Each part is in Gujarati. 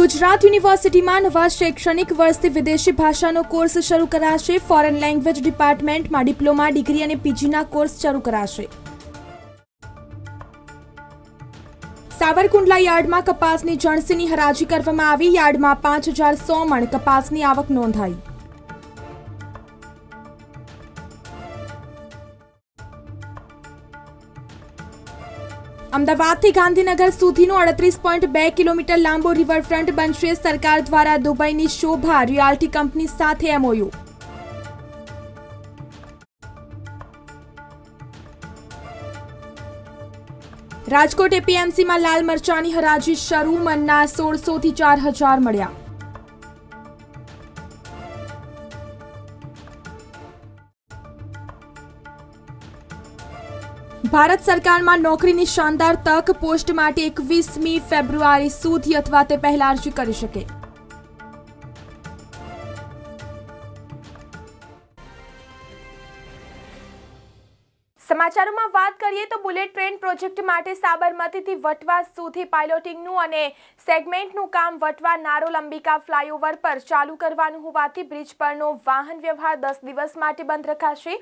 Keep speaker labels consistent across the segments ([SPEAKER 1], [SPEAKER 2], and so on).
[SPEAKER 1] ગુજરાત યુનિવર્સિટીમાં નવા શૈક્ષણિક વર્ષથી વિદેશી ભાષાનો કોર્સ શરૂ કરાશે. ફોરેન લેંગ્વેજ ડિપાર્ટમેન્ટમાં ડિપ્લોમા, ડિગ્રી અને પીજીના કોર્સ શરૂ કરાશે. સાવરકુંડલા યાર્ડમાં કપાસની જણસીની હરાજી કરવામાં આવી. યાર્ડમાં પાંચ હજાર સો મણ કપાસની આવક નોંધાઈ. અમદાવાદથી ગાંધીનગર સુધીનો અડત્રીસ પોઈન્ટ બે કિલોમીટર લાંબો રિવરફ્રન્ટ બનશે સરકાર દ્વારા દુબઈની શોભા રિયાલ્ટી કંપની સાથે એમઓયુ. રાજકોટ એપીએમસીમાં લાલ મરચાની હરાજી શરૂ, મનના સોળસો થી ચાર હજાર મળ્યા. ભારત સરકારમાં નોકરીની શાનદાર તક પોસ્ટ માટે એકવીસમી ફેબ્રુઆરી સુધી અથવા તે પહેલા અરજી કરી શકે. સમાચારોમાં વાત કરીએ તો બુલેટ ટ્રેન પ્રોજેક્ટ માટે સાબરમતીથી વટવા સુધી પાયલોટિંગનું અને સેગમેન્ટનું કામ વટવા નારોલ અંબિકા ફ્લાયઓવર પર ચાલુ કરવાનું હોવાથી બ્રિજ પરનો વાહન વ્યવહાર દસ દિવસ માટે બંધ રખાશે.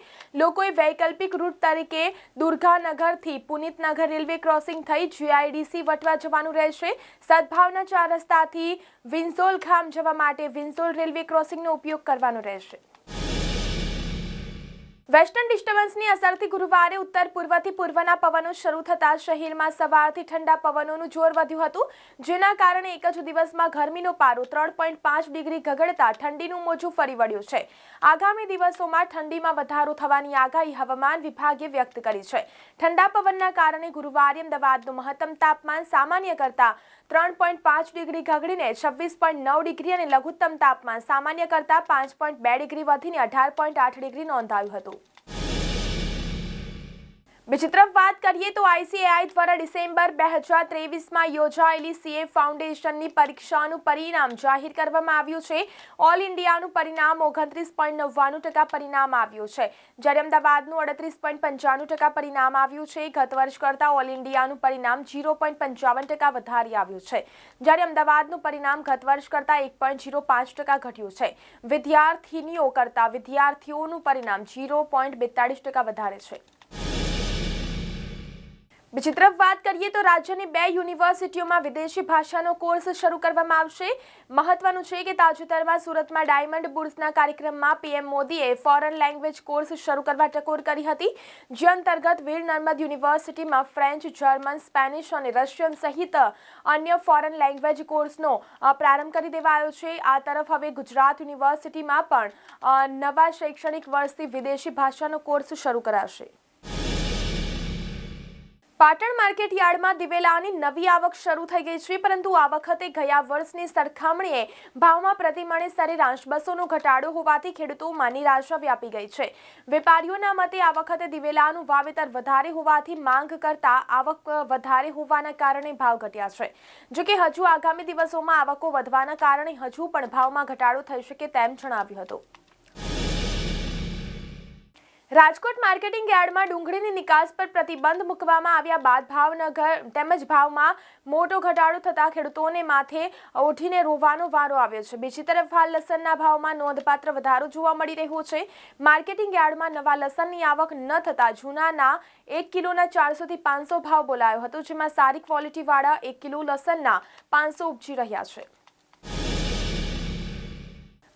[SPEAKER 1] લોકોએ વૈકલ્પિક રૂટ તરીકે દુર્ગાનગરથી પુનિતનગર રેલવે ક્રોસિંગ થઈ જીઆઈડીસી વટવા જવાનું રહેશે. સદભાવના ચાર રસ્તાથી વિન્સોલ ગામ જવા માટે વિન્સોલ રેલવે ક્રોસિંગનો ઉપયોગ કરવાનો રહેશે. વેસ્ટર્ન ડિસ્ટર્બન્સની અસરથી ગુરુવારે ઉત્તર પૂર્વથી પૂર્વના પવનો શરૂ થતા શહેરમાં સવારથી ઠંડા પવનોનું જોર વધ્યું હતું, જેના કારણે એક જ દિવસમાં ગરમીનો પારો ત્રણ પોઈન્ટ પાંચ ડિગ્રી ગગડતા ઠંડીનું મોજું ફરી વળ્યું છે. આગામી દિવસોમાં ઠંડીમાં વધારો થવાની આગાહી હવામાન વિભાગે વ્યક્ત કરી છે. ઠંડા પવનના કારણે ગુરુવારે અમદાવાદનું મહત્તમ તાપમાન સામાન્ય કરતાં ત્રણ પોઈન્ટ પાંચ ડિગ્રી ઘગડીને છવ્વીસ પોઈન્ટ નવ ડિગ્રી અને લઘુત્તમ તાપમાન સામાન્ય કરતાં પાંચ પોઈન્ટ બે ડિગ્રી વધીને અઢાર પોઈન્ટ આઠ ડિગ્રી નોંધાયું હતું. બીજી તરફ વાત કરીએ તો આઈસીએઆઈ દ્વારા ડિસેમ્બર બે હજાર ત્રેવીસમાં યોજાયેલી સીએ ફાઉન્ડેશનની પરીક્ષાનું પરિણામ જાહેર કરવામાં આવ્યું છે. ઓલ ઇન્ડિયાનું પરિણામ ઓગણત્રીસ પોઈન્ટ નવ્વાણું ટકા પરિણામ આવ્યું છે. જ્યારે અમદાવાદનું અડત્રીસ પોઈન્ટ પંચાણું ટકા પરિણામ આવ્યું છે. ગત વર્ષ કરતાં ઓલ ઇન્ડિયાનું પરિણામ જીરો પોઈન્ટ પંચાવન ટકા વધારી આવ્યું છે. જ્યારે અમદાવાદનું પરિણામ ગત વર્ષ કરતાં એક પોઈન્ટ જીરો પાંચ ટકા ઘટ્યું છે. વિદ્યાર્થીનીઓ કરતાં વિદ્યાર્થીઓનું પરિણામ જીરો પોઈન્ટ બેતાળીસ ટકા વધારે છે. બીજી તરફ વાત કરીએ તો રાજ્યની બે યુનિવર્સિટીઓમાં વિદેશી ભાષાનો કોર્સ શરૂ કરવામાં આવશે. મહત્વનું છે કે તાજેતરમાં સુરતમાં ડાયમંડ બુર્સના કાર્યક્રમમાં પીએમ મોદીએ ફોરેન લેંગ્વેજ કોર્સ શરૂ કરવા ટકોર કરી હતી. જે અંતર્ગત વીર નર્મદ યુનિવર્સિટીમાં ફ્રેન્ચ, જર્મન, સ્પેનિશ અને રશિયન સહિત અન્ય ફોરેન લેંગ્વેજ કોર્સનો પ્રારંભ કરી દેવાયો છે. આ તરફ હવે ગુજરાત યુનિવર્સિટીમાં પણ નવા શૈક્ષણિક વર્ષથી વિદેશી ભાષાનો કોર્સ શરૂ કરાશે. પાટણ માર્કેટ યાર્ડમાં દિવેલાની નવી આવક શરૂ થઈ ગઈ છે, પરંતુ આ વખતે ગયા વર્ષની સરખામણીએ ભાવમાં પ્રતિમણે સરેરાશ બસોનો ઘટાડો હોવાથી ખેડૂતોમાં નિરાશા વ્યાપી ગઈ છે. વેપારીઓના મતે આ વખતે દિવેલાનું વાવેતર વધારે હોવાથી માંગ કરતા આવક વધારે હોવાના કારણે ભાવ ઘટ્યા છે. જો કે હજુ આગામી દિવસોમાં આવકો વધવાના કારણે હજુ પણ ભાવમાં ઘટાડો થઈ શકે તેમ જણાવ્યું હતું. રાજકોટ માર્કેટિંગ યાર્ડમાં ડુંગળીની નિકાસ પર પ્રતિબંધ મૂકવામાં આવ્યા બાદ ભાવનગર તેમજ ભાવમાં મોટો ઘટાડો થતાં ખેડૂતોને માથે ઓઢીને રોવાનો વારો આવ્યો છે. બીજી તરફ હાલ લસણના ભાવમાં નોંધપાત્ર વધારો જોવા મળી રહ્યો છે. માર્કેટિંગ યાર્ડમાં નવા લસણની આવક ન થતાં જૂનાના એક કિલોના ચારસોથી પાંચસો ભાવ બોલાયો હતો, જેમાં સારી ક્વોલિટીવાળા એક કિલો લસણના પાંચસો ઉપજી રહ્યા છે.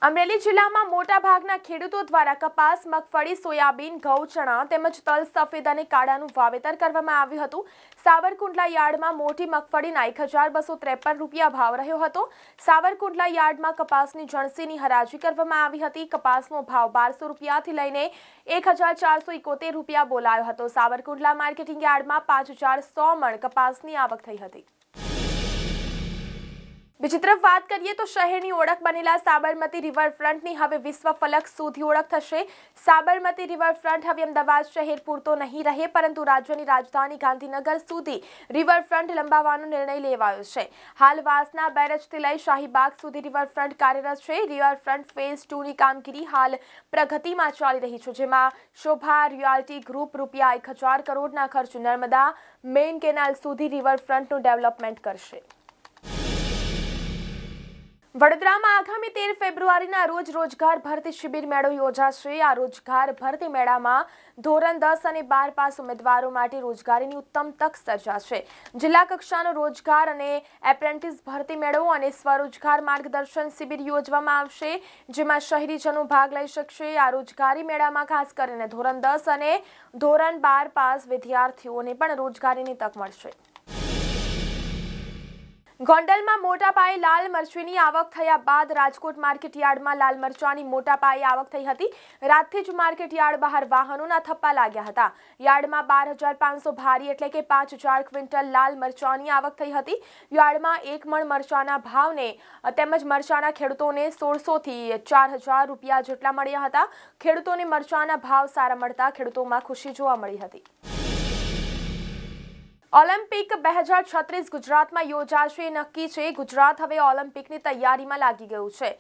[SPEAKER 1] અમરેલી જિલ્લામાં મોટા ભાગના ખેડૂતો દ્વારા કપાસ, મગફળી, સોયાબીન, ઘઉં, ચણા તેમજ તલ, સફેદ અને કાળાનું વાવેતર કરવામાં આવ્યું હતું. સાવરકુંડલા યાર્ડમાં મોટી મગફળીના એક હજાર બસો ત્રેપન રૂપિયા ભાવ રહ્યો હતો. સાવરકુંડલા યાર્ડમાં કપાસની જણસીની હરાજી કરવામાં આવી હતી. કપાસનો ભાવ બારસો રૂપિયાથી લઈને એક હજાર ચારસો ઇકોતેર રૂપિયા બોલાયો હતો. સાવરકુંડલા માર્કેટિંગ યાર્ડમાં પાંચ હજાર સો મણ કપાસની આવક થઈ હતી. બીજી તરફ વાત કરીએ તો શહેરની ઓળખ બનેલા સાબરમતી રિવરફ્રન્ટની હવે વિશ્વ ફલક સુધી ઓળખ થશે. સાબરમતી રિવરફ્રન્ટ હવે અમદાવાદ શહેર પૂરતો નહીં રહે, પરંતુ રાજ્યની રાજધાની ગાંધીનગર સુધી રિવરફ્રન્ટ લંબાવવાનો નિર્ણય લેવાયો છે. હાલ વાસના બેરેજથી લઈ શાહીબાગ સુધી રિવરફ્રન્ટ કાર્યરત છે. રિવરફ્રન્ટ ફેઝ ટુની કામગીરી હાલ પ્રગતિમાં ચાલી રહી છે, જેમાં શોભા રિયાલ્ટી ગ્રુપ રૂપિયા એક હજાર કરોડના ખર્ચ નર્મદા મેઇન કેનાલ સુધી રિવરફ્રન્ટનું ડેવલપમેન્ટ કરશે. વડોદરામાં આગામી તેર ફેબ્રુઆરીના રોજ રોજગાર ભરતી શિબિર મેળો યોજાશે. આ રોજગાર ભરતી મેળામાં ધોરણ દસ અને બાર પાસ ઉમેદવારો માટે રોજગારીની ઉત્તમ તક સર્જાશે. જિલ્લા કક્ષાનો રોજગાર અને એપ્રેન્ટિસ ભરતી મેળો અને સ્વરોજગાર માર્ગદર્શન શિબિર યોજવામાં આવશે, જેમાં શહેરીજનો ભાગ લઈ શકશે. આ રોજગારી મેળામાં ખાસ કરીને ધોરણ દસ અને ધોરણ બાર પાસ વિદ્યાર્થીઓને પણ રોજગારીની તક મળશે. ગોંડલમાં મોટા પાયે લાલ મરચીની આવક થયા બાદ રાજકોટ માર્કેટ યાર્ડમાં લાલ મરચાની મોટા પાયે આવક થઈ હતી. રાતથી જ માર્કેટ યાર્ડ બહાર વાહનોના થપ્પા લાગ્યા હતા. યાર્ડમાં બાર હજાર પાંચસો ભારી એટલે કે પાંચ હજાર ક્વિન્ટલ લાલ મરચાની આવક થઈ હતી. યાર્ડમાં એક મણ મરચાના ભાવને તેમજ મરચાના ખેડૂતોને સોળસોથી ચાર હજાર રૂપિયા જેટલા મળ્યા હતા. ખેડૂતોને મરચાના ભાવ સારા મળતા ખેડૂતોમાં ખુશી જોવા મળી હતી. ઓલિમ્પિક બે હજાર છત્રીસ ગુજરાતમાં યોજાશે. નક્કી છે, ગુજરાત હવે ઓલિમ્પિકની તૈયારીમાં લાગી ગયું છે.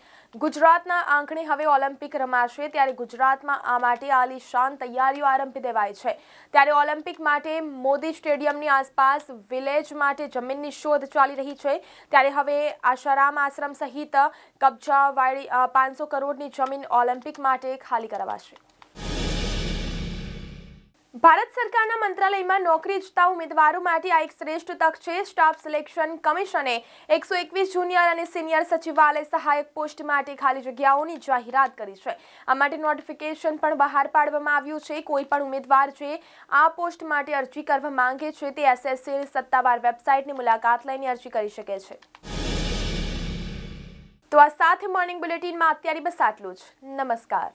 [SPEAKER 1] ગુજરાતના આંકણે હવે ઓલિમ્પિક રમાશે, ત્યારે ગુજરાતમાં આ માટે આલીશાન તૈયારીઓ આરંભી દેવાય છે. ત્યારે ઓલિમ્પિક માટે મોદી સ્ટેડિયમની આસપાસ વિલેજ માટે જમીનની શોધ ચાલી રહી છે. ત્યારે હવે આશારામ આશ્રમ સહિત કબજાવાળી પાંચસો કરોડની જમીન ઓલિમ્પિક માટે ખાલી કરાવાશે. ભારત સરકારના મંત્રાલયમાં નોકરી ઇચ્છતા ઉમેદવારો માટે આ એક શ્રેષ્ઠ તક છે. સ્ટાફ સિલેક્શન કમિશને એકસો એકવીસ જુનિયર અને સિનિયર સચિવાલય સહાયક પોસ્ટ માટે ખાલી જગ્યાઓની જાહેરાત કરી છે. આ માટે નોટિફિકેશન પણ બહાર પાડવામાં આવ્યું છે. કોઈ પણ ઉમેદવાર જે આ પોસ્ટ માટે અરજી કરવા માંગે છે તે એસએસસીની સત્તાવાર વેબસાઇટની મુલાકાત લઈને અરજી કરી શકે છે. તો આ સાથે મોર્નિંગ બુલેટિનમાં અત્યારે બસ આટલું જ. નમસ્કાર.